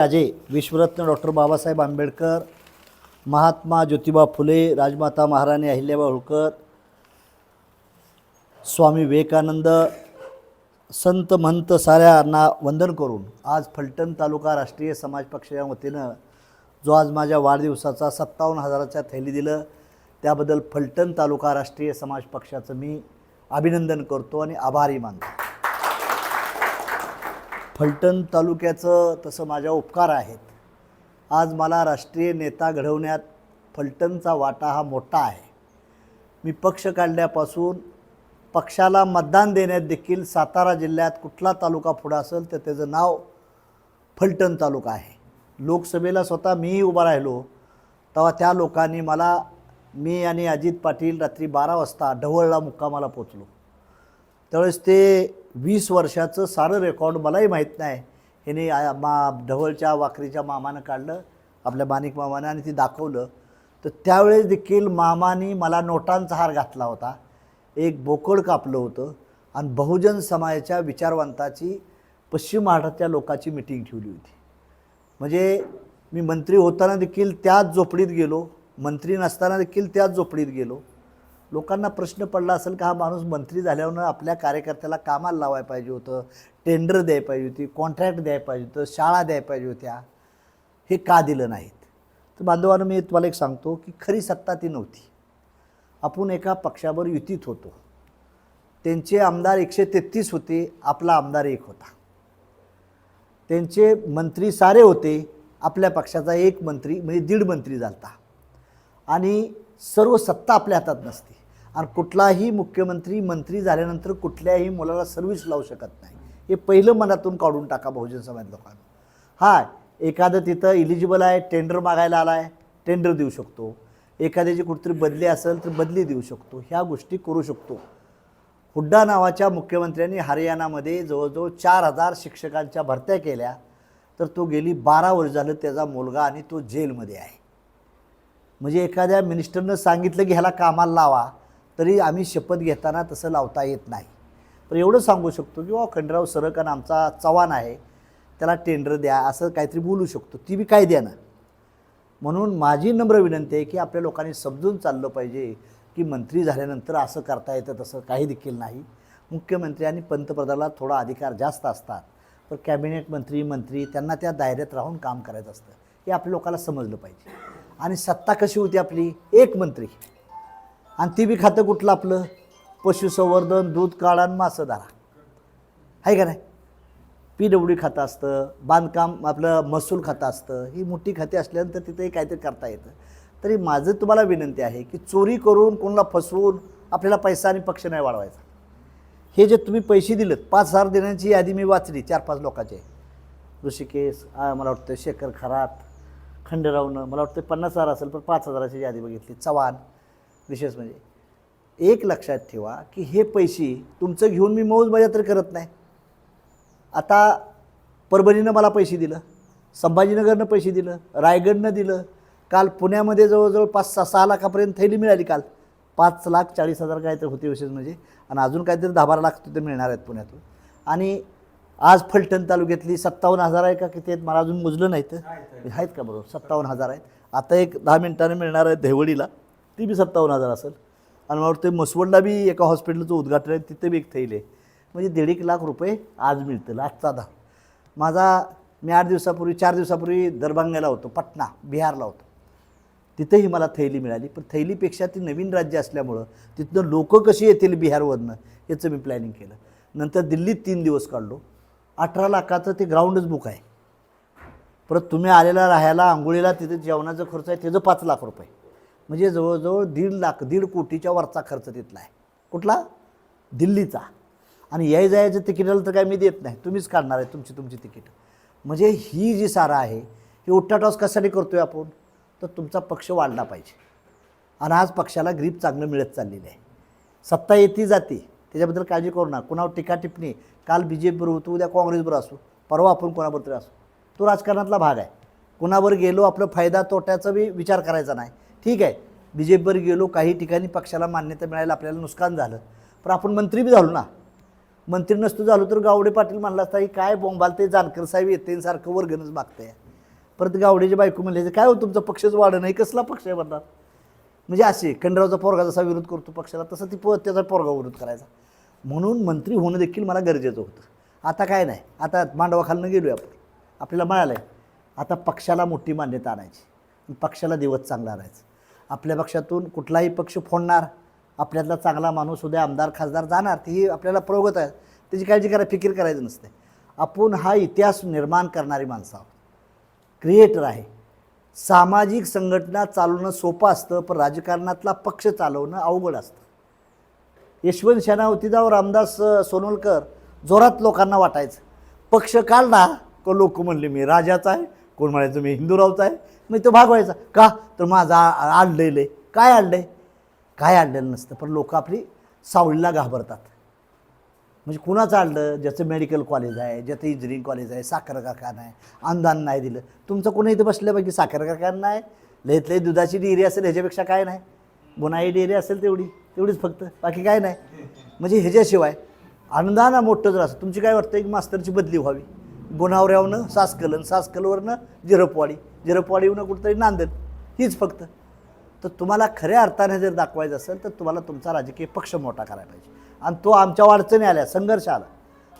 राजे विश्वरत्न डॉक्टर बाबासाहेब आंबेडकर महात्मा ज्योतिबा फुले राजमाता महाराणी अहिल्याबा होळकर स्वामी विवेकानंद संत महंत साऱ्यांना वंदन करून आज फलटण तालुका राष्ट्रीय समाज पक्षाच्या वतीनं जो आज माझ्या वाढदिवसाचा सत्तावन्न हजाराच्या थैली दिलं त्याबद्दल फलटण तालुका राष्ट्रीय समाज पक्षाचं मी अभिनंदन करतो आणि आभारी मानतो. फलटण तालुक्याचं तसं माझ्या उपकार आहेत. आज मला राष्ट्रीय नेता घडवण्यात फलटणचा वाटा हा मोठा आहे. मी पक्ष काढल्यापासून पक्षाला मतदान देण्यात देखील सातारा जिल्ह्यात कुठला तालुका पुढं असेल तर त्याचं नाव फलटण तालुका आहे. लोकसभेला स्वतः मीही उभा राहिलो तेव्हा त्या लोकांनी मला मी आणि अजित पाटील रात्री बारा वाजता ढवळला मुक्कामाला पोचलो त्यावेळेस ते वीस वर्षाचं सारं रेकॉर्ड मलाही माहीत नाही. हिने मा ढवळच्या वाकरीच्या मामानं काढलं आपल्या माणिक मामानं आणि ते दाखवलं. तर त्यावेळेस देखील मामानी मला नोटांचा हार घातला होता. एक बोकड कापलं होतं आणि बहुजन समाजाच्या विचारवंताची पश्चिम महाराष्ट्रातल्या लोकांची मिटिंग ठेवली होती. म्हणजे मी मंत्री होताना देखील त्याच झोपडीत गेलो मंत्री नसताना देखील त्याच झोपडीत गेलो. लोकांना प्रश्न पडला असेल का हा माणूस मंत्री झाल्यावर आपल्या कार्यकर्त्याला कामाला लावायला पाहिजे होतं टेंडर द्यायला पाहिजे होती कॉन्ट्रॅक्ट द्यायला पाहिजे होतं शाळा द्यायला पाहिजे होत्या हे का दिलं नाहीत? तर बांधवानं मी तुम्हाला एक सांगतो की खरी सत्ता ती नव्हती. आपण एका पक्षावर युतीत होतो. त्यांचे आमदार एकशे तेहतीस होते आपला आमदार एक होता. त्यांचे मंत्री सारे होते आपल्या पक्षाचा एक मंत्री म्हणजे दीड मंत्री झालता. आणि सर्व सत्ता आपल्या हातात नसते. आणि कुठलाही मुख्यमंत्री मंत्री झाल्यानंतर कुठल्याही मुलाला सर्व्हिस लावू शकत नाही. हे पहिलं मनातून काढून टाका बहुजन समाज लोकांना. हा एखादं तिथं इलिजिबल आहे टेंडर मागायला आला आहे टेंडर देऊ शकतो. एखाद्याची कुठेतरी बदली असेल तर बदली देऊ शकतो. ह्या गोष्टी करू शकतो. हुड्डा नावाच्या मुख्यमंत्र्यांनी हरियाणामध्ये जवळजवळ चार हजार शिक्षकांच्या भरत्या केल्या. तर तो गेली बारा वर्ष झालं त्याचा मुलगा आणि तो जेलमध्ये आहे. म्हणजे एखाद्या मिनिस्टरनं सांगितलं की ह्याला कामाला लावा. तरी आम्ही शपथ घेताना तसं लावता येत नाही. पण एवढं सांगू शकतो की खंडराव सरकन आमचा चव्हाण आहे. त्याला टेंडर द्या. असं काहीतरी बोलू शकतो. ती बी काय द्या ना म्हणून माझी नम्र विनंती आहे की आपल्या लोकांनी समजून चाललं पाहिजे की मंत्री झाल्यानंतर असं करता येतं तसं काही देखील नाही. मुख्यमंत्री आणि पंतप्रधानाला थोडा अधिकार जास्त असतात. पण कॅबिनेट मंत्री मंत्री त्यांना त्या दायऱ्यात राहून काम करायचं असतं. हे आपल्या लोकांना समजलं पाहिजे. आणि सत्ता कशी होती आपली? एक मंत्री. आणि ती बी खातं कुठलं आपलं? पशुसंवर्धन दूध काळा आणि मासधारा. आहे का नाही? पी डब्ल्यू खातं असतं बांधकाम आपलं महसूल खातं असतं ही मोठी खाती असल्यानंतर तिथेही काहीतरी करता येतं. तरी माझं तुम्हाला विनंती आहे की चोरी करून कोणाला फसवून आपल्याला पैसा आणि पक्ष नाही वाढवायचा. हे जे तुम्ही पैसे दिलेत पाच हजार देण्याची यादी मी वाचली चार पाच लोकांचे. ऋषिकेश मला वाटतं शेखर खरात खंडरावनं मला वाटतं पन्नास हजार असेल पण पाच हजाराची यादी बघितली चव्हाण. विशेष म्हणजे. एक लक्षात ठेवा की हे पैसे तुमचं घेऊन मी मौज मजा तर करत नाही. आता परभणीनं मला पैसे दिलं संभाजीनगरनं पैसे दिलं रायगडनं दिलं काल पुण्यामध्ये जवळजवळ पाच सहा सहा लाखापर्यंत थैली मिळाली काल. पाच लाख चाळीस हजार काहीतरी होते विशेष म्हणजे. आणि अजून काहीतरी दहा बारा लाख तिथे मिळणार आहेत पुण्यातून. आणि आज फलटण तालुक्यातली सत्तावन्न हजार आहे का किती आहेत? मला अजून मोजलं नाही तर आहेत का बरोबर? सत्तावन्न हजार आहेत. आता एक दहा मिनिटाने मिळणार आहे देवळीला. ती बी सत्तावन्न हजार असेल. आणि मला वाटतं मसवडला बी एका हॉस्पिटलचं उद्घाटन आहे तिथे बी एक थैले आहे. म्हणजे दीड एक लाख रुपये आज मिळतील आजचा दहा. माझा मी आठ दिवसापूर्वी चार दिवसापूर्वी दरभंग्याला होतो पटना बिहारला होतो. तिथंही मला थैली मिळाली पण थैलीपेक्षा ती नवीन राज्य असल्यामुळं तिथनं लोक कशी येतील बिहारवरनं याचं मी प्लॅनिंग केलं. नंतर दिल्लीत तीन दिवस काढलो. अठरा लाखाचं ते ग्राउंडच बुक आहे. परत तुम्ही आलेला राहायला आंघोळीला तिथे जेवणाचा खर्च आहे त्याचं पाच लाख रुपये. म्हणजे जवळजवळ दीड लाख दीड कोटीच्या वरचा खर्च तिथला आहे. कुठला? दिल्लीचा. आणि याय जायचं तिकीटाला तर काय मी देत नाही. तुम्हीच काढणार आहे तुमची तुमची तिकीट. म्हणजे ही जी सारा आहे ही उट्टाटॉस कशासाठी करतो आहे आपण? तर तुमचा पक्ष वाढला पाहिजे. आणि आज पक्षाला ग्रीप चांगलं मिळत चाललेलं आहे. सत्ता येते जाते. त्याच्याबद्दल काळजी करू नका. कुणावर टीका टिप्पणी काल बी जे पीवर होतो उद्या काँग्रेसबरोबर असू. परवा आपण कोणाबरोबर असू. तो राजकारणातला भाग आहे. कुणावर गेलो आपलं फायदा तोट्याचा बी विचार करायचा नाही. ठीक आहे. बी जे पीवर गेलो काही ठिकाणी पक्षाला मान्यता मिळायला आपल्याला नुकसान झालं. पण आपण मंत्री बी झालो ना. मंत्री नसतो झालो तर गावडे पाटील म्हणला असता ही काय बोंबाल ते जानकर साहेब येते सारखं वर्गणच मागतंय. परत गावडेची बायको म्हणले काय हो तुमचा? पक्षच वाढ नाही. कसला पक्ष आहे म्हणणार म्हणजे असे खंडरावचा पोरगा जसा विरोध करतो पक्षाला तसं ती प त्याचा पोरगा विरोध करायचा. म्हणून मंत्री होणं देखील मला गरजेचं होतं. आता काय नाही. आता मांडवाखालनं गेलो आपण. आपल्याला मिळालं आहे आता पक्षाला मोठी मान्यता आणायची. पक्षाला दिवस चांगला आणायचा. आपल्या पक्षातून कुठलाही पक्ष फोडणार आपल्यातला चांगला माणूस उद्या आमदार खासदार जाणार ती आपल्याला प्रगत आहे त्याची काळजी करा फिकीर करायचं नसते. आपण हा इतिहास निर्माण करणारी माणसं आहोत. क्रिएटर आहे. सामाजिक संघटना चालवणं सोपं असतं पण राजकारणातला पक्ष चालवणं अवघड असतं. यशवंत शेनावतीदाव रामदास सोनोलकर जोरात लोकांना वाटायचं. पक्ष काढला का लोक म्हणले मी राजाचा आहे कोण म्हणायचं मी हिंदूरावचा आहे मग तो भागवायचा. का? तर माझा आणलेलं आहे काय आणलंय काय आणलेलं नसतं पण लोक आपली सावळीला घाबरतात. म्हणजे कुणाचं आणलं ज्याचं मेडिकल कॉलेज आहे ज्याचं इंजिनिअरिंग कॉलेज आहे साखर कारखाना आहे अनुदान नाही दिलं. तुमचं कोणी इथं बसल्यापैकी साखर कारखाना नाही? लयत लय दुधाची डेअरी असेल ह्याच्यापेक्षा काय नाही? गुन्हाई डेअरी असेल तेवढी तेवढीच फक्त. बाकी काय नाही. म्हणजे ह्याच्याशिवाय अनुदान मोठं जर असं तुमची काय वाटतं? की मास्तरची बदली व्हावी. गुन्हावऱ्यावरनं सासकलन सासकलवरनं जिरपवाडी. जिरपवाडीवरनं कुठंतरी नांदेड. हीच फक्त. तर तुम्हाला खऱ्या अर्थाने जर दाखवायचं असेल तर तुम्हाला तुमचा राजकीय पक्ष मोठा करायला पाहिजे. आणि तो आमच्या अडचणी आल्या संघर्ष आला.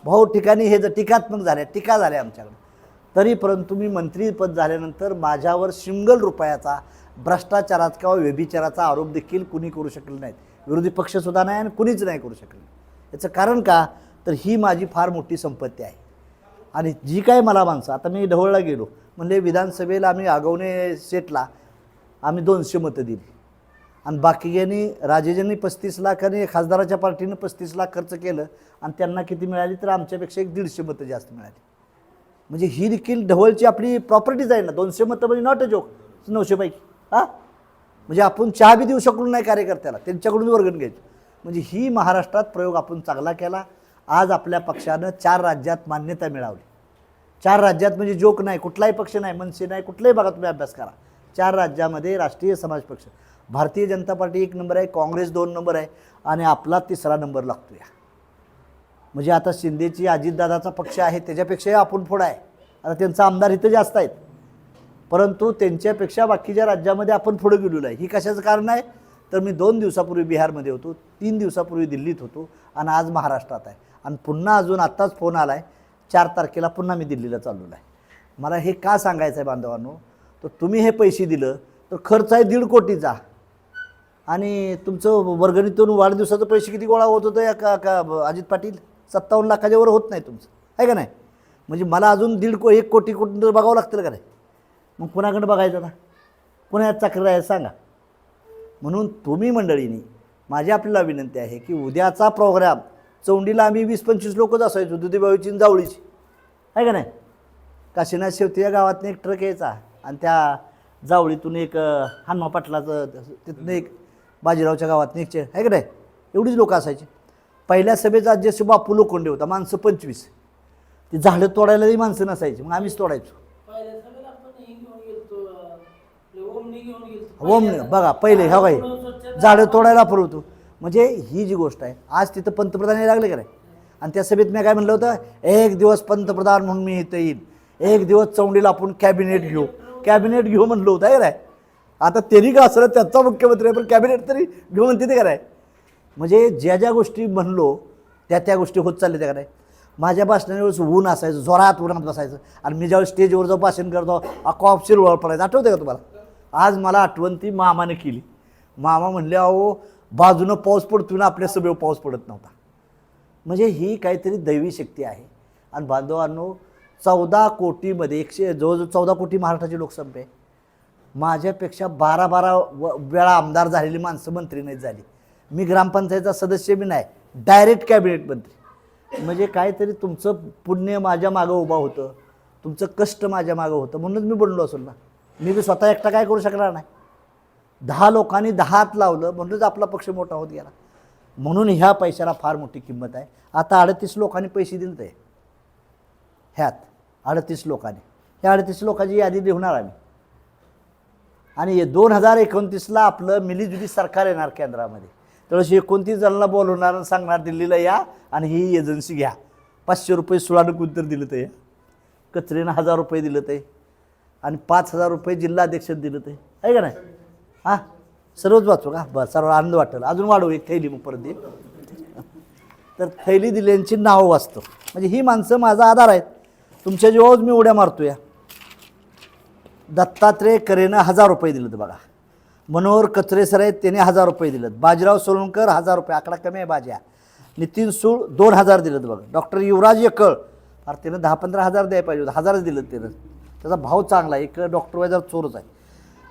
भाऊ ठिकाणी हे जर टीकात्मक झाल्या टीका झाल्या आमच्याकडे. तरी परंतु मी मंत्रीपद झाल्यानंतर माझ्यावर शिंगल रुपयाचा भ्रष्टाचाराचा किंवा व्यभिचाराचा आरोप देखील कुणी करू शकले नाहीत. विरोधी पक्षसुद्धा नाही आणि कुणीच नाही करू शकले. याचं कारण का? तर ही माझी फार मोठी संपत्ती आहे. आणि जी काय मला माणसं आता मी ढवळला गेलो. म्हणजे विधानसभेला आम्ही आगवणे सेटला आम्ही दोनशे मतं दिली. आणि बाकीच्यांनी राजेजांनी पस्तीस लाख आणि खासदाराच्या पार्टीनं पस्तीस लाख खर्च केलं आणि त्यांना किती मिळाली तर आमच्यापेक्षा एक दीडशे मतं जास्त मिळाली. म्हणजे ही देखील ढवळची आपली प्रॉपर्टीज आहे ना. दोनशे मतं म्हणजे नॉट अ जोक नऊशेपैकी हां? म्हणजे आपण चहा बी देऊ शकलो नाही कार्यकर्त्याला. त्यांच्याकडून वर्गण घ्यायचं. म्हणजे ही महाराष्ट्रात प्रयोग आपण चांगला केला. आज आपल्या पक्षानं चार राज्यात मान्यता मिळवली. चार राज्यात म्हणजे जोक नाही कुठलाही पक्ष नाही मनसे नाही कुठल्याही भागात तुम्ही अभ्यास करा. चार राज्यामध्ये राष्ट्रीय समाज पक्ष. भारतीय जनता पार्टी एक नंबर आहे काँग्रेस दोन नंबर आहे आणि आपला तिसरा नंबर लागतो या म्हणजे आता शिंदेची अजितदादाचा पक्ष आहे त्याच्यापेक्षाही आपण पुढं आहे. आता त्यांचा आमदार इथं जास्त आहेत. परंतु त्यांच्यापेक्षा बाकीच्या राज्यामध्ये आपण पुढं गेलेलो आहे. ही कशाचं कारण आहे? तर मी दोन दिवसापूर्वी बिहारमध्ये होतो तीन दिवसापूर्वी दिल्लीत होतो आणि आज महाराष्ट्रात आहे. आणि पुन्हा अजून आत्ताच फोन आला आहे चार तारखेला पुन्हा मी दिल्लीला चाललेलो आहे मला हे का सांगायचं आहे बांधवांनो? तर तुम्ही हे पैसे दिलं तर खर्च आहे दीड कोटीचा. आणि तुमचं वर्गणीतून वाढदिवसाचं पैसे किती गोळा होत होतं या का का अजित पाटील? सत्तावन्न लाखाच्या वर होत नाही तुमचं. आहे का नाही? म्हणजे मला अजून दीड को एक कोटी कुठून तर बघावं लागतं का नाही मग कुणाकडं बघायचं ना कुणा चाकरी आहे? सांगा. म्हणून तुम्ही मंडळींनी माझी आपल्याला विनंती आहे की उद्याचा प्रोग्राम चौंडीला आम्ही वीस पंचवीस लोकच असायचो दुधीबाईची जावळीची. आहे का नाही? काशीनाथ शेवती या गावातनं एक ट्रक यायचा आणि त्या जावळीतून एक हनुमा पाटलाचं तिथनं एक बाजीरावच्या गावातनं एक चे- आहे का नाही? एवढीच लोकं असायची. पहिल्या सभेचा अध्यक्ष बापू लोखंडे होता माणसं पंचवीस. ती झाडं तोडायलाही माणसं नसायची मग आम्हीच तोडायचो. हे ओमनी बघा पहिले हा काय झाडं तोडायला पुरवतो. म्हणजे ही जी गोष्ट आहे आज तिथं पंतप्रधान हे लागले का नाही? आणि त्या सभेत मी काय म्हणलं होतं एक दिवस पंतप्रधान म्हणून मी इथं येईन. एक दिवस चौंडीला आपण कॅबिनेट घेऊ. कॅबिनेट घेऊ म्हणलं होतं आहे आता त्यांनी का असलं त्याचा मुख्यमंत्री आहे पण कॅबिनेट तरी घेऊ म्हणते ते काय म्हणजे ज्या ज्या गोष्टी म्हणलो त्या त्या गोष्टी होत चालल्या त्या काय माझ्या भाषणावेळेस ऊन असायचं जोरात उन्हात बसायचं. आणि मी ज्यावेळेस स्टेजवर जाऊन भाषण करतो अकॉप शिरवळ पडायचं. आठवतं का तुम्हाला? आज मला आठवण ती मामाने केली. मामा म्हणले अहो बाजूनं पाऊस पडतो ना आपल्या सगळं पाऊस पडत नव्हता. म्हणजे ही काहीतरी दैवी शक्ती आहे. आणि बांधवांनो चौदा कोटीमध्ये एकशे जवळजवळ चौदा कोटी महाराष्ट्राची लोकसंख्या आहे माझ्यापेक्षा बारा बारा व वेळा आमदार झालेली माणसं मंत्री नाही झाली. मी ग्रामपंचायतचा सदस्य बी नाही डायरेक्ट कॅबिनेट मंत्री. म्हणजे काहीतरी तुमचं पुण्य माझ्या मागं उभं होतं. तुमचं कष्ट माझ्या मागं होतं. म्हणूनच मी बनलो असेल ना. मी बी स्वतः एकटा काय करू शकणार नाही. दहा लोकांनी दहा हात लावलं म्हणूनच आपला पक्ष मोठा होत गेला. म्हणून ह्या पैशाला फार मोठी किंमत आहे. आता अडतीस लोकांनी पैसे दिले ते ह्यात अडतीस लोकांनी. ह्या अडतीस लोकांची यादी लिहणार आम्ही. आणि दोन हजार एकोणतीसला आपलं मिलीजुली सरकार येणार केंद्रामध्ये. त्यावेळेस एकोणतीस जणांना बोलवणार आणि सांगणार दिल्लीला या आणि ही एजन्सी घ्या. पाचशे रुपये सुळानं उत्तर दिलं ते कचरेनं हजार रुपये दिलं ते आणि पाच हजार रुपये जिल्हाध्यक्ष दिलं ते आहे का नाही? हां? सर्वच वाचू का? बरं सर्व आनंद वाटेल. अजून वाढवू एक थैली मग परत दे. तर थैली दिल्यांची नावं वाचतो. म्हणजे ही माणसं माझा आधार आहेत. तुमच्या जीवावर मी उड्या मारतो या दत्तात्रय करेनं हजार रुपये दिलेत बघा. मनोहर कचरेसर आहेत त्याने हजार रुपये दिलेत. बाजीराव सोलंकर हजार रुपये. आकडा कमी आहे बाज्या. नितीन सूळ दोन हजार दिलेत बघा. डॉक्टर युवराज एकळ. अरे त्यानं दहा पंधरा हजार द्यायला पाहिजे होतं. हजारच दिलं त्यानं. त्याचा भाव चांगला आहे. एक डॉक्टर वय जर चोरच आहे.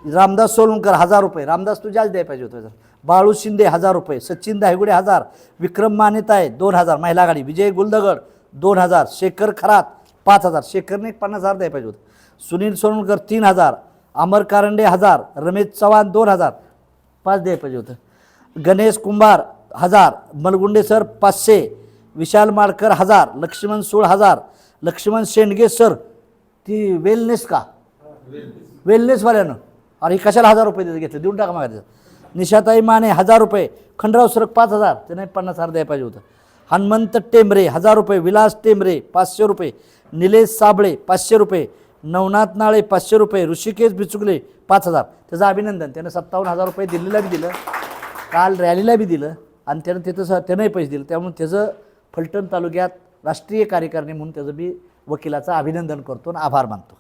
रामदास सोलंकर हजार रुपये. रामदास तू जास्त द्यायला पाहिजे होतं बाळू शिंदे हजार रुपये. सचिन दायगुडे हजार. विक्रम मानेताय दोन हजार. महिला आघाडी. विजय गुलदगड दोन हजार. शेखर खरात पाच हजार. शेखरने एक पन्नास हजार द्यायला पाहिजे होतं. सुनील सोनकर तीन हजार. अमर कारंडे हजार. रमेश चव्हाण दोन हजार. पाच द्यायला पाहिजे होतं. गणेश कुंभार हजार. मलगुंडे सर पाचशे. विशाल माडकर हजार. लक्ष्मण सूळ हजार. लक्ष्मण शेंडगे सर. ती वेलनेस का? वेलनेसवाल्यानं अरे हे कशाला हजार रुपये देत घेतले? देऊन टाका मागायचं निशाताई माने हजार रुपये. खंडराव सरक पाच हजार. त्यांना पन्नास हजार द्यायला पाहिजे होतं. हनुमंत टेंबरे हजार रुपये. विलास टेंबरे पाचशे रुपये. निलेश साबळे पाचशे रुपये. नवनाथ नाळे पाचशे रुपये. ऋषिकेश बिचुकले पाच हजार. त्याचं अभिनंदन. त्यानं सत्तावन्न हजार रुपये दिल्लीला बी दिलं. काल रॅलीला बी दिलं. आणि त्यानं तिथं स त्यानंही पैसे दिले. त्यामुळे त्याचं फलटण तालुक्यात राष्ट्रीय कार्यकारिणी म्हणून त्याचं बी वकिलाचं अभिनंदन करतो आणि आभार मानतो.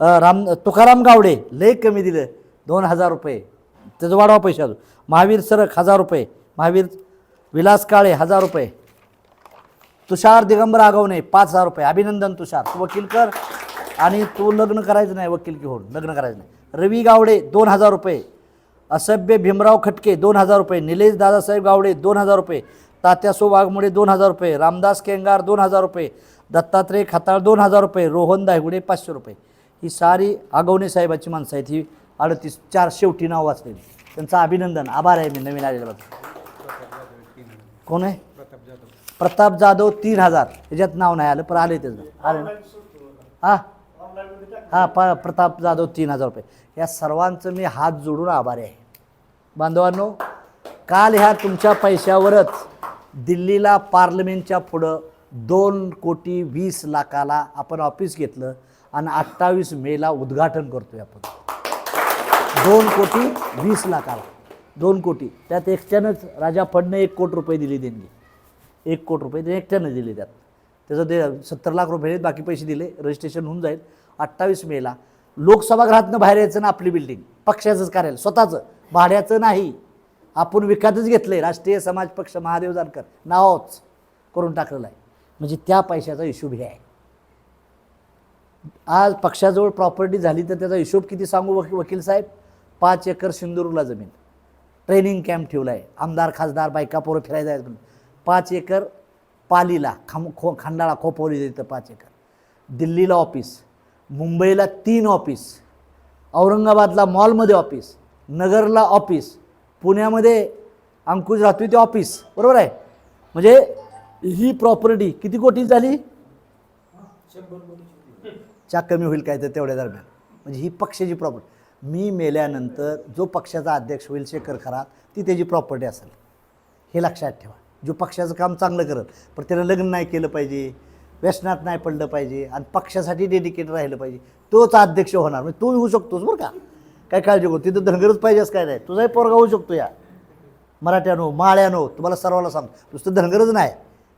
राम तुकाराम गावडे लय कमी दिलं दोन हजार रुपये त्याचं वाढवा पैसे अजून महावीर सरक हजार रुपये महावीर विलास काळे हजार रुपये तुषार दिगंबर आगवणे पाच हजार रुपये अभिनंदन तुषार तू वकील कर आणि तू लग्न करायचं नाही वकील की होऊन लग्न करायचं नाही रवी गावडे दोन हजार रुपये असभ्य भीमराव खटके दोन हजार रुपये निलेश दादासाहेब गावडे दोन हजार रुपये तात्यासो वाघमोडे दोन हजार रुपये रामदास केंगार दोन हजार रुपये दत्तात्रय खताळ दोन हजार रुपये रोहन दायगुडे पाचशे रुपये ही सारी आगवणे साहेबाची माणसं आहेत ही अडतीस चार शेवटी नाव वाचलेली. त्यांचं अभिनंदन आभार आहे मी नवीन आलेल्याबद्दल कोण आहे? प्रताप जाधव तीन हजार. याच्यात नाव नाही आलं पण आले त्याचं आले ना? हां? हां प प्रताप जाधव तीन हजार रुपये. या सर्वांचं मी हात जोडून आभारी आहे. बांधवांनो काल ह्या तुमच्या पैशावरच दिल्लीला पार्लमेंटच्या पुढं दोन कोटी वीस लाखाला आपण ऑफिस घेतलं. आणि अठ्ठावीस मेला उद्घाटन करतोय आपण. दोन कोटी वीस लाखाला. दोन कोटी. त्यात एकट्यानंच राजा फडने एक कोटी रुपये दिली देणगी एक कोटी रुपये ते एकट्यानं दिले त्यात. त्याचं ते सत्तर लाख रुपये आहेत, बाकी पैसे दिले रजिस्ट्रेशन होऊन जाईल. अठ्ठावीस मेला लोकसभागृहातनं बाहेर यायचं ना आपली बिल्डिंग पक्षाचंच कार्यालय. स्वतःचं. भाड्याचं नाही. आपण विकतच घेतलं आहे राष्ट्रीय समाज पक्ष महादेव जानकर. नावच करून टाकलेलं आहे. म्हणजे त्या पैशाचा हिशोब हे आहे. आज पक्षाजवळ प्रॉपर्टी झाली तर त्याचा हिशोब किती सांगू वकी वकील साहेब? पाच एकर सिंदूरला जमीन. ट्रेनिंग कॅम्प ठेवला आहे आमदार खासदार बायका पोरं फिरायला जायचं पाच एकर पालीला खाम खो खंडाळा खोपवली तिथं पाच एकर. दिल्लीला ऑफिस मुंबईला तीन ऑफिस औरंगाबादला मॉलमध्ये ऑफिस नगरला ऑफिस पुण्यामध्ये अंकुश राहतोय ते ऑफिस बरोबर आहे? म्हणजे ही प्रॉपर्टी किती कोटी झाली? च्या कमी होईल काय तर तेवढ्या दरम्यान. म्हणजे ही पक्षाची प्रॉपर्टी मी मेल्यानंतर जो पक्षाचा अध्यक्ष होईल शेखर खरात ती त्याची प्रॉपर्टी असेल. हे लक्षात ठेवा. जो पक्षाचं काम चांगलं करत पण त्याला लग्न नाही केलं पाहिजे व्यसनात नाही पडलं पाहिजे आणि पक्षासाठी डेडिकेट राहिलं पाहिजे तोच अध्यक्ष होणार. म्हणजे तू होऊ शकतोस बरं का. काय काळजी करू? तिथं धनगरच पाहिजेच काय नाही. तुझाही पोरगा होऊ शकतो या. मराठ्यानो माळ्यानो तुम्हाला सर्वाला सांग नुसतं धनगरच नाही.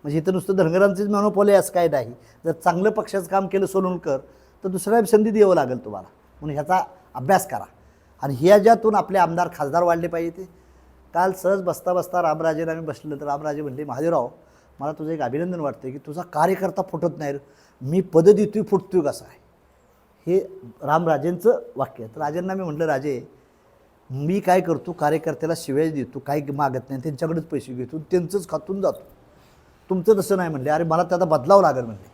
म्हणजे इथं नुसतं धनगरांचीच मनोपोले असं काय नाही. जर चांगलं पक्षाचं काम केलं सोलूनकर तर दुसऱ्या संधी द्यावं लागेल तुम्हाला. म्हणून ह्याचा अभ्यास करा. आणि ह्या ज्यातून आपले आमदार खासदार वाढले पाहिजे ते. काल सहज बसता बसता रामराजेला आम्ही बसलं तर रामराजे म्हणले महादेवराव मला तुझं एक अभिनंदन वाटतं की तुझा कार्यकर्ता फुटत नाही मी पद देतोय फुटतोय कसा आहे? हे रामराजेंचं वाक्य. आहे तर राजेंना मी म्हटलं राजे मी काय करतो कार्यकर्त्याला शिवाय देतो काही मागत नाही त्यांच्याकडेच पैसे घेतो त्यांचंच खातून जातो. तुमचं तसं नाही म्हणले. अरे मला त्याचा बदलावं लागेल म्हणले.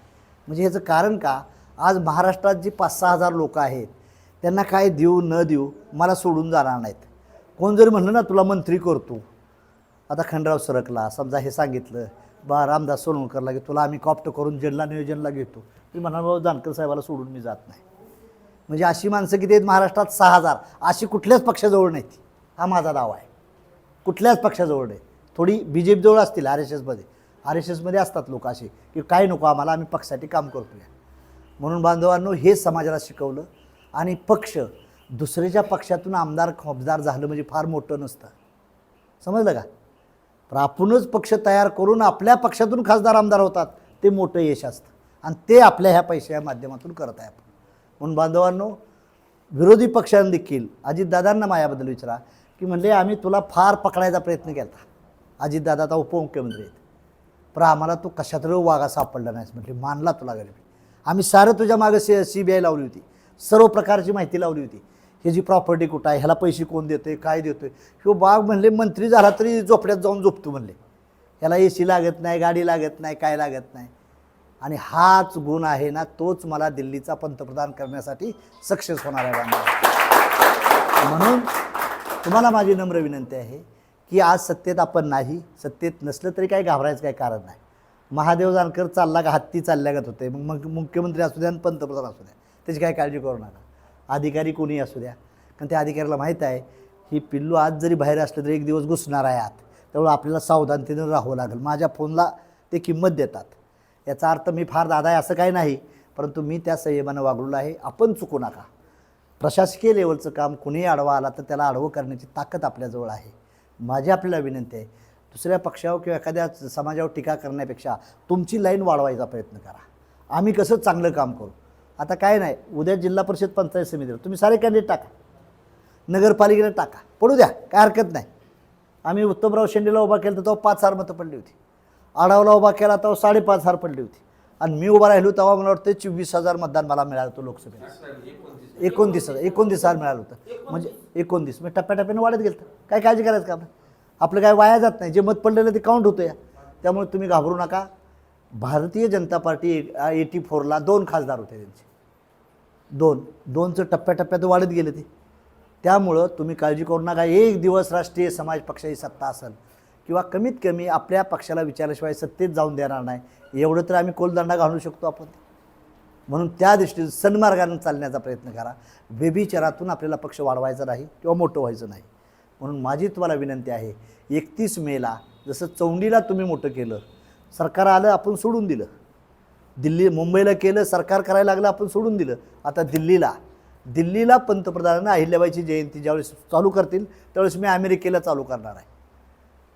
म्हणजे ह्याचं कारण का? आज महाराष्ट्रात जी पाच सहा हजार लोकं आहेत त्यांना काय देऊ न देऊ मला सोडून जाणार नाहीत. कोण जरी म्हणलं ना तुला मंत्री करतो. आता खंडराव सरकला. समजा हे सांगितलं बा रामदास सोनवणकरला की तुला आम्ही कॉप्ट करून जिल्हा नियोजनला घेतो. मी म्हणाल बाबा जानकर साहेबाला सोडून मी जात नाही. म्हणजे अशी माणसं किती आहेत महाराष्ट्रात? सहा हजार. अशी कुठल्याच पक्षाजवळ नाहीत. हा माझा दावा आहे. कुठल्याच पक्षाजवळ नाही. थोडी बी जे पीजवळ असतील आर एस एसमध्ये. आर एस एसमध्ये असतात लोक असे की काय नको आम्हाला आम्ही पक्षासाठी काम करतोय. म्हणून बांधवांनो हे समाजाला शिकवलं. आणि पक्ष दुसऱ्याच्या पक्षातून आमदार खबदार झालं म्हणजे फार मोठं नसतं. समजलं का? तर आपणच पक्ष तयार करून आपल्या पक्षातून खासदार आमदार होतात ते मोठं यश असतं. आणि ते आपल्या ह्या पैशाच्या माध्यमातून करत आहे आपण. म्हणून बांधवांनो विरोधी पक्षांनी देखील अजितदादांना माझ्याबद्दल विचारा की म्हणले आम्ही तुला फार पकडायचा प्रयत्न केला अजितदादा आता उपमुख्यमंत्री आहेत. पण आम्हाला तू कशात वागा सापडला नाहीस म्हटले. मानला तुला गरीब आम्ही सारं तुझ्या मागं सी सी बी आय लावली होती. सर्व प्रकारची माहिती लावली होती. ह्याची प्रॉपर्टी कुठं आहे ह्याला पैसे कोण देतोय काय देतोय? किंवा बाग म्हणले मंत्री झाला तरी झोपड्यात जाऊन झोपतो म्हणले. ह्याला ए सी लागत नाही गाडी लागत नाही काय लागत नाही. आणि हाच गुण आहे ना तोच मला दिल्लीचा पंतप्रधान करण्यासाठी सक्सेस होणार आहे. म्हणून तुम्हाला माझी नम्र विनंती आहे की आज सत्तेत आपण नाही सत्तेत नसलं तरी काही घाबरायचं काही कारण नाही. महादेव जानकर चालला का हत्ती चालल्यागत होते. मग मग मुख्यमंत्री असू द्या आणि पंतप्रधान असू द्या. त्याची काही काळजी करू नका. अधिकारी कोणी असू द्या. कारण त्या अधिकाऱ्याला माहीत आहे ही पिल्लू आज जरी बाहेर असलं तरी एक दिवस घुसणार आहे आत. त्यामुळे आपल्याला सावधानतेनं राहावं लागेल. माझ्या फोनला ते किंमत देतात. याचा अर्थ मी फार दादा आहे असं काही नाही परंतु मी त्या संयमानं वागलेलो आहे. आपण चुकू नका. प्रशासकीय लेवलचं काम कुणीही आडवा आला तर त्याला आडवं करण्याची ताकद आपल्याजवळ आहे. माझी आपल्याला विनंती आहे दुसऱ्या पक्षावर किंवा एखाद्या समाजावर टीका करण्यापेक्षा तुमची लाईन वाढवायचा प्रयत्न करा. आम्ही कसं चांगलं काम करू? आता काय नाही उद्या जिल्हा परिषद पंचायत समितीवर तुम्ही सारे कॅन्डिडेट टाका. नगरपालिकेला टाका. पडू द्या काय हरकत नाही. आम्ही उत्तमराव शेंडेला उभा केला तर तेव्हा पाच हजार मतं पडली होती. आढावला उभा केला तेव्हा साडेपाच हजार पडली होती. आणि मी उभा राहिलो तेव्हा मला वाटतं चोवीस हजार मतदान मला मिळालं होतं लोकसभेला एकोणतीस हजार एकोणतीस हजार मिळालं होतं. म्हणजे एकोणतीस मी टप्प्याटप्प्याने वाढत गेलं काय काळजी करायचं का आपलं काय वाया जात नाही. जे मत पडलेलं ते काउंट होतं या. त्यामुळे तुम्ही घाबरू नका. भारतीय जनता पार्टी एटी फोरला दोन खासदार होते त्यांचे. दोन. दोनचं टप्प्याटप्प्यात वाढत गेले ते. त्यामुळं तुम्ही काळजी करू नका. एक दिवस राष्ट्रीय समाज पक्षाची सत्ता असेल किंवा कमीत कमी आपल्या पक्षाला विचारल्याशिवाय सत्तेत जाऊन देणार नाही. एवढं तर आम्ही कोलदंडा घालू शकतो आपण. म्हणून त्या दृष्टीने सन्मार्गानं चालण्याचा प्रयत्न करा. व्यभिचारातून आपल्याला पक्ष वाढवायचा नाही किंवा मोठं व्हायचं नाही. म्हणून माझी तुम्हाला विनंती आहे एकतीस मेला जसं चौंडीला तुम्ही मोठं केलं सरकार आलं आपण सोडून दिलं. दिल्ली मुंबईला केलं सरकार करायला लागलं आपण सोडून दिलं. आता दिल्लीला दिल्लीला पंतप्रधानांना अहिल्याबाईची जयंती ज्यावेळेस चालू करतील त्यावेळेस मी अमेरिकेला चालू करणार आहे.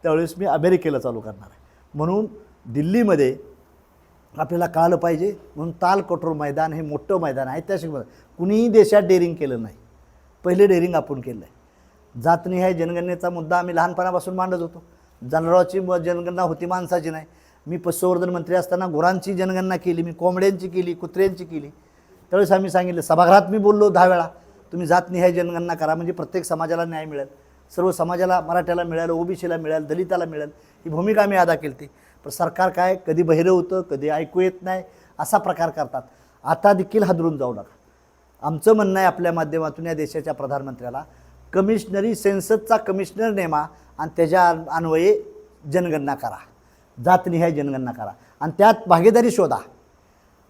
त्यावेळेस मी अमेरिकेला चालू करणार आहे. म्हणून दिल्लीमध्ये आपल्याला कळालं पाहिजे म्हणून ताल कठोर मैदान हे मोठं मैदान आहे. ऐतिहासिक मैदान. कुणीही देशात डेअरिंग केलं नाही. पहिले डेअरिंग आपण केलं आहे जातनिहाय जनगणनेचा मुद्दा आम्ही लहानपणापासून मांडत होतो. जनावरांची जनगणना होती माणसाची नाही. मी पशुसंवर्धन मंत्री असताना गुरांची जनगणना केली मी कोंबड्यांची केली कुत्र्यांची केली. त्यावेळेस आम्ही सांगितलं सभागृहात मी बोललो दहा वेळा तुम्ही जातनिहाय जनगणना करा म्हणजे प्रत्येक समाजाला न्याय मिळेल. सर्व समाजाला मराठ्याला मिळेल ओबीसीला मिळेल दलिताला मिळेल ही भूमिका आम्ही अदा केली पण सरकार काय कधी बहिरं होतं कधी ऐकू येत नाही असा प्रकार करतात. आता देखील हादरून जाऊ नका. आमचं म्हणणं आहे आपल्या माध्यमातून या देशाच्या प्रधानमंत्र्याला कमिशनरी सेन्ससचा कमिशनर नेमा आणि त्याच्या अन्वये जनगणना करा. जातनिहाय जनगणना करा. आणि त्यात भागीदारी शोधा.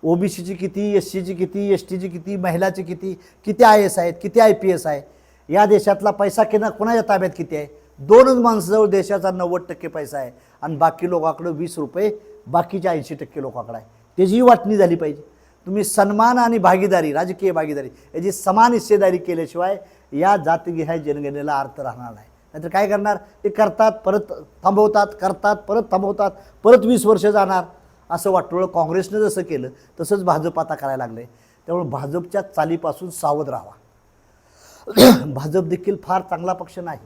ओबीसीची किती एस सीची किती एस टीची किती महिलाची किती किती आय एस आहेत किती आय पी एस आहे? या देशातला पैसा किना कोणाच्या ताब्यात किती आहे? दोनच माणसाजवळ देशाचा नव्वद टक्के पैसा आहे. आणि बाकी लोकांकडं वीस रुपये बाकीच्या ऐंशी टक्के लोकांकडे आहे. त्याचीही वाटणी झाली पाहिजे. तुम्ही सन्मान आणि भागीदारी राजकीय भागीदारी याची समान हिस्सेदारी केल्याशिवाय या जातगिहाय जनगणनेला अर्थ राहणार नाही. नाहीतर काय करणार? ते करतात परत थांबवतात करतात परत थांबवतात परत वीस वर्ष जाणार. असं वाटोळं काँग्रेसनं जसं केलं तसंच भाजप आता करायला लागले त्यामुळे भाजपच्या चालीपासून सावध राहा भाजप देखील फार चांगला पक्ष नाही.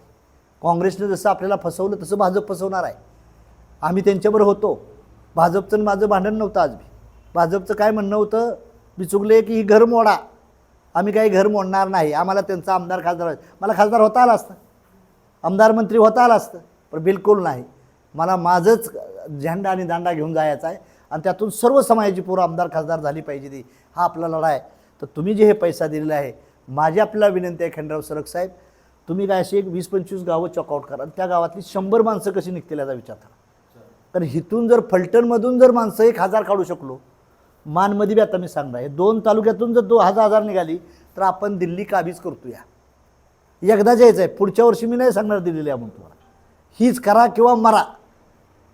काँग्रेसनं जसं आपल्याला फसवलं तसं भाजप फसवणार आहे. आम्ही त्यांच्याबरोबर होतो. भाजपचं माझं भांडण नव्हतं आज मी भाजपचं काय म्हणणं होतं? मी चुकले की ही घर मोडा. आम्ही काही घर मोडणार नाही. आम्हाला त्यांचा आमदार खासदार मला खासदार होता आला असतं. आमदार मंत्री होता आला असतं. पण बिलकुल नाही. मला माझंच झेंडा आणि दांडा घेऊन जायचा आहे. आणि त्यातून सर्व समाजाची पोरं आमदार खासदार झाली पाहिजे ती. हा आपला लढा आहे. तर तुम्ही जे हे पैसा दिलेला आहे माझी आपल्याला विनंती आहे खंडराव सरक साहेब तुम्ही काय अशी एक वीस पंचवीस गावं चॉकआउट करा. आणि त्या गावातली शंभर माणसं कशी निघतील याचा विचार करा. कारण हिथून जर फलटणमधून जर माणसं एक हजार काढू शकलो मानमध्ये बी आता मी सांगणार आहे. दोन तालुक्यातून जर दो हजार हजार निघाली तर आपण दिल्ली काबीज करतो या एकदा यायचं आहे. पुढच्या वर्षी मी नाही सांगणार दिल्लीला या म्हणून तुम्हाला. हीच करा किंवा मरा.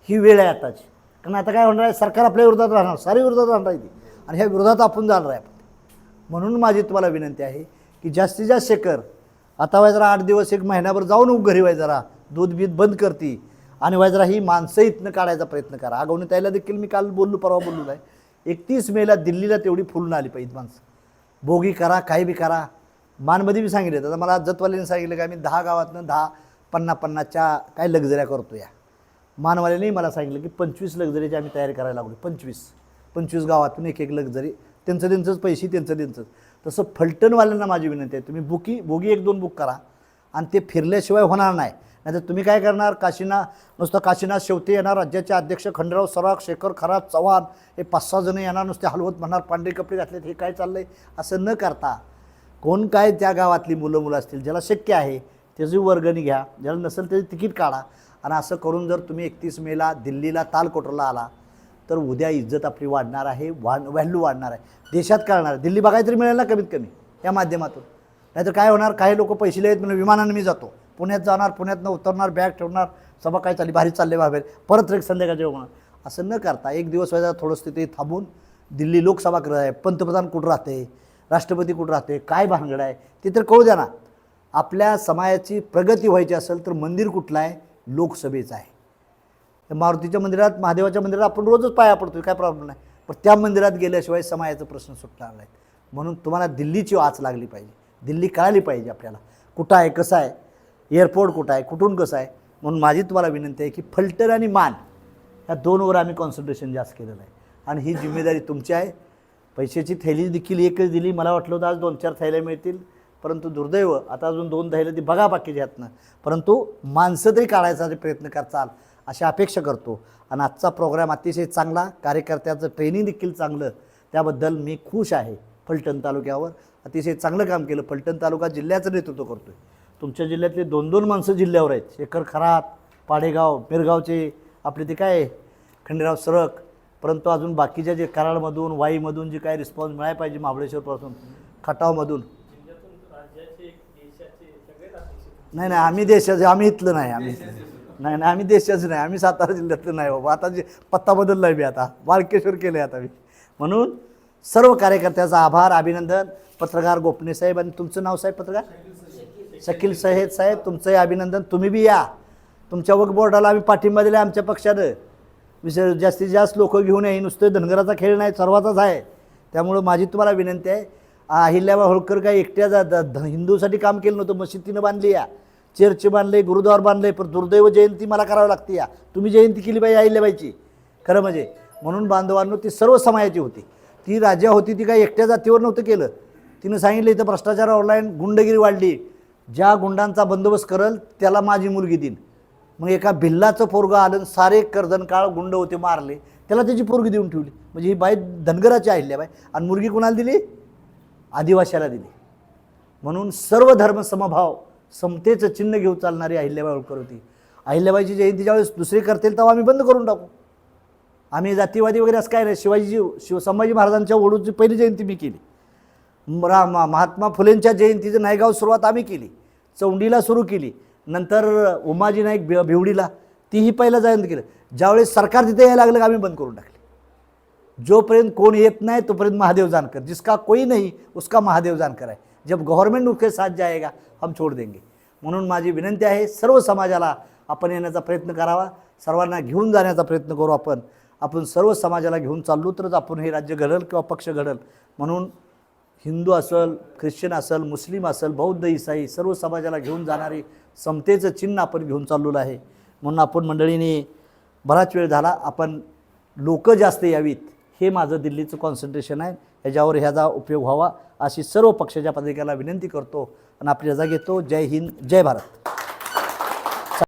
ही वेळ आहे आताची. कारण आता काय होणार आहे? सरकार आपल्या विरोधात राहणार. सारी विरोधात राहणार आहे ती. आणि ह्या विरोधात आपण जाणार आहे. आपण म्हणून माझी तुम्हाला विनंती आहे की जास्तीत जास्त शेकर आता वाय जरा आठ दिवस एक महिन्याभर जाऊन घरी वाय जरा. दूध बीत बंद करती. आणि वाय जरा ही माणसं इथनं काढायचा प्रयत्न करा. आगवणी ताईला देखील मी काल बोललो परवा बोललो नाही. एकतीस मेला दिल्लीला तेवढी फुलून आली पाहिजे माणसं. बोगी करा काही बी करा. मानमध्ये बी सांगितलं तर मला जतवाल्याने सांगितलं की आम्ही दहा गावातनं दहा पन्नास पन्नासच्या काय लक्झऱ्या करतो या. मानवाल्याने मला सांगितलं की पंचवीस लक्झरीची आम्ही तयारी करायला लागलो. पंचवीस. पंचवीस गावातून एक एक लक्झरी. त्यांचं त्यांचंच पैसे त्यांचं त्यांचंच. तसं फलटणवाल्यांना माझी विनंती आहे तुम्ही बुकी बोगी एक दोन बुक करा. आणि ते फिरल्याशिवाय होणार नाही. नाहीतर तुम्ही काय करणार? काशीना नुसतं काशीनाथ शेवटी येणार. राज्याचे अध्यक्ष खंडराव सराफ शेखर खराब चव्हाण हे पाच सहा जण येणार. नुसते हलवत म्हणणार पांढरे कपडे घातलेत हे काय चाललं आहे असं न करता कोण काय त्या गावातली मुलं मुलं असतील ज्याला शक्य आहे त्याची वर्गणी घ्या. ज्याला नसेल त्याची तिकीट काढा. आणि असं करून जर तुम्ही एकतीस मेला दिल्लीला तालकोटरला आला तर उद्या इज्जत आपली वाढणार आहे वाढ व्हॅल्यू वाढणार आहे. देशात कळणार. आहे. दिल्ली बघायला तरी मिळेल ना कमीत कमी या माध्यमातून. नाहीतर काय होणार? काही लोक पैसे लिहित म्हणून विमानाने मी जातो. पुण्यात जाणार पुण्यातनं उतरणार बॅग ठेवणार सभा काय चालली? भारी चालले बाहेर परत एक संध्याकाळच्या होणार असं न करता एक दिवस व्हायचा थोडंसं तिथे थांबून दिल्ली लोकसभा करत आहे. पंतप्रधान कुठं राहते? राष्ट्रपती कुठं राहते? काय भानगड आहे? ते तर कळू द्या ना. आपल्या समाजाची प्रगती व्हायची असेल तर मंदिर कुठलं आहे? लोकसभेचं आहे. त्या मारुतीच्या मंदिरात महादेवाच्या मंदिरात आपण रोजच पाया पडतो काय प्रॉब्लेम नाही. पण त्या मंदिरात गेल्याशिवाय समाजाचा प्रश्न सुटणार नाही म्हणून तुम्हाला दिल्लीची वाच लागली पाहिजे. दिल्ली कळाली पाहिजे आपल्याला. कुठं आहे कसं आहे? एअरपोर्ट कुठं आहे कुठून कसं आहे? म्हणून माझी तुम्हाला विनंती आहे की फलटण आणि मान ह्या दोनवर आम्ही कॉन्सन्ट्रेशन जास्त केलेलं आहे. आणि ही जिम्मेदारी तुमची आहे. पैशाची थैली देखील एकच दिली. मला वाटलं होतं आज दोन चार थैल्या मिळतील. परंतु दुर्दैव आता अजून दोन थैल्या ती बघा बाकीच्या ह्यातनं परंतु माणसं तरी काढायचा प्रयत्न करचाल अशी अपेक्षा करतो. आणि आजचा प्रोग्राम अतिशय चांगला कार्यकर्त्याचं ट्रेनिंग देखील चांगलं. त्याबद्दल मी खुश आहे फलटण तालुक्यावर. अतिशय चांगलं काम केलं. फलटण तालुका जिल्ह्याचं नेतृत्व करतो आहे तुमच्या जिल्ह्यातले दोन दोन माणसं जिल्ह्यावर आहेत. शेखर खरात पाडेगाव मिरगावचे आपले ते काय खंडेराव सरक. परंतु अजून बाकीच्या जे कराडमधून वाईमधून जे काय रिस्पॉन्स मिळायला पाहिजे महाबळेश्वरपासून खटावमधून. नाही नाही आम्ही देशाचे आम्ही इथलं नाही आम्ही नाही. नाही आम्ही देशाचं नाही आम्ही सातारा जिल्ह्यातलं नाही बाबा. आता जे पत्ता बदलला आहे मी आता. बालकेश्वर केलं आहे आता मी. म्हणून सर्व कार्यकर्त्याचा आभार अभिनंदन. पत्रकार गोपने साहेब आणि तुमचं नाव साहेब पत्रकार? शकील साहेब साहेब तुमचंही अभिनंदन. तुम्ही बी या. तुमच्या वक बोर्डाला आम्ही पाठिंबा दिला आमच्या पक्षानं. विषय जास्तीत जास्त लोक घेऊन येईल नुसतं धनगराचा खेळ नाही सर्वाचाच आहे. त्यामुळं माझी तुम्हाला विनंती आहे. अहिल्याबा होळकर काय एकट्या जा द- हिंदूसाठी काम केलं नव्हतं. मशिदीनं बांधली या. चर्च बांधले गुरुद्वार बांधले पण दुर्दैव जयंती मला करावी लागते या. तुम्ही जयंती केली पाहिजे अहिल्याबाईची खरं म्हणजे म्हणून बांधवांनो ती सर्व समायाची होती. ती राजा होती ती काय एकट्या जातीवर नव्हतं केलं. तिनं सांगितलं इथं भ्रष्टाचार ऑनलाईन गुंडगिरी वाढली. ज्या गुंडांचा बंदोबस्त करल त्याला माझी मुलगी देईन. मग एका भिल्लाचं पोरगं आलं सारे कर्दन काळ गुंड होते मारले. त्याला त्याची पोरगी देऊन ठेवली. म्हणजे ही बाई धनगराची आहे बाई. आणि मुलगी कुणाला दिली? आदिवाशाला दिली. म्हणून सर्व धर्म समभाव समतेचं चिन्ह घेऊन चालणारी अहिल्याबाई होळकर होती. अहिल्याबाईची जयंती ज्यावेळेस दुसरी करतील तेव्हा आम्ही बंद करून टाकू. आम्ही जातीवादी वगैरे असं काय नाही. शिवाजी शिव संभाजी महाराजांच्या ओढूची पहिली जयंती मी केली. रा महात्मा फुलेंच्या जयंतीचं नायगाव सुरुवात आम्ही केली. चौंडीला सुरू केली. नंतर उमाजी नाईक भि भिवडीला तीही पहिला जयंत केलं. ज्यावेळेस सरकार तिथे यायला लागलं का आम्ही बंद करून टाकली. जोपर्यंत कोण येत नाही तोपर्यंत महादेव जानकर. जिसका कोई नाही उसका महादेव जानकर आहे. जब गव्हर्नमेंट उसके साथ जाएगा हम छोड़ देंगे. म्हणून माझी विनंती आहे सर्व समाजाला आपण येण्याचा प्रयत्न करावा. सर्वांना घेऊन जाण्याचा प्रयत्न करू आपण. आपण सर्व समाजाला घेऊन चाललो तरच आपण हे राज्य घडल किंवा पक्ष घडल. म्हणून हिंदू असल ख्रिश्चन असल मुस्लिम असल बौद्ध इसाई सर्व समाजाला घेऊन जाणारी समतेचं चिन्ह आपण घेऊन चाललेलं आहे. म्हणून आपण मंडळीने बराच वेळ झाला आपण लोक जास्त यावीत हे माझं दिल्लीचं कॉन्सन्ट्रेशन आहे. ह्याच्यावर ह्याचा उपयोग व्हावा अशी सर्व पक्षाच्या पदाधिकाऱ्याला विनंती करतो आणि आपली रजा घेतो. जय हिंद जय भारत.